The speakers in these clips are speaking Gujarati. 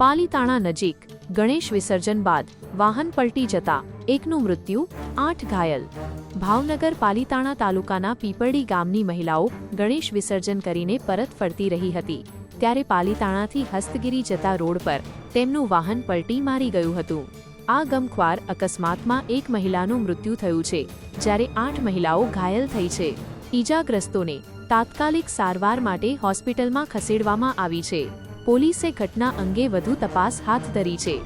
પાલીતાણા નજીક ગણેશ વિસર્જન બાદ વાહન પલટી જતા એકનું મૃત્યુ, આઠ ઘાયલ. ભાવનગર પાલીતાણા તાલુકાના પીપળી ગામની મહિલાઓ ગણેશ વિસર્જન કરીને પરત ફરતી રહી હતી. ત્યારે પાલીતાણાથી હસ્તગીરી જતા રોડ પર તેમનું વાહન પલટી મારી ગયું હતું. આ ગમખ્વાર અકસ્માતમાં એક મહિલાનું મૃત્યુ થયું છે, જ્યારે આઠ મહિલાઓ ઘાયલ થઈ છે. ઈજાગ્રસ્તોને તાત્કાલિક સારવાર માટે હોસ્પિટલમાં ખસેડવામાં આવી છે. પોલીસે ઘટના અંગે વધુ તપાસ હાથ ધરી છે.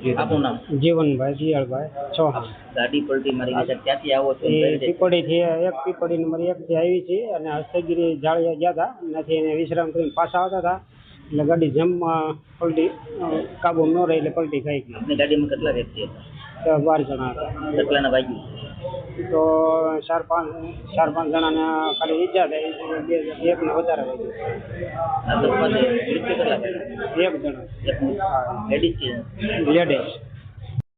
આપનું નામ? જીવનભાઈ જીયાળભાઈ ચૌહાણ. ગાડી પલટી મારી ગઈ છે ક્યાંથી આવો છો? એ કઈ રીતે? પીપળી થી એક પીપળી નંબર એક થી આવી છે અને હસ્તગીરી જાળિયા ગયા હતા. ત્યાંથી એને વિશ્રામ કરીને પાછા આવતા હતા. એટલે ગાડી જમમાં પલટી કાબુ ન રહી એટલે પલટી ખાઈ ગઈ. ગાડીમાં કેટલા વ્યક્તિ હતા? બાર જણા હતા. કેટલાના વાગ્યું તો ચાર પાંચ ચાર પાંચ જણાને ખાલી ઈજા થઈ બે એકને વધારે થઈ થયા? એક જણા. Ladies ladies.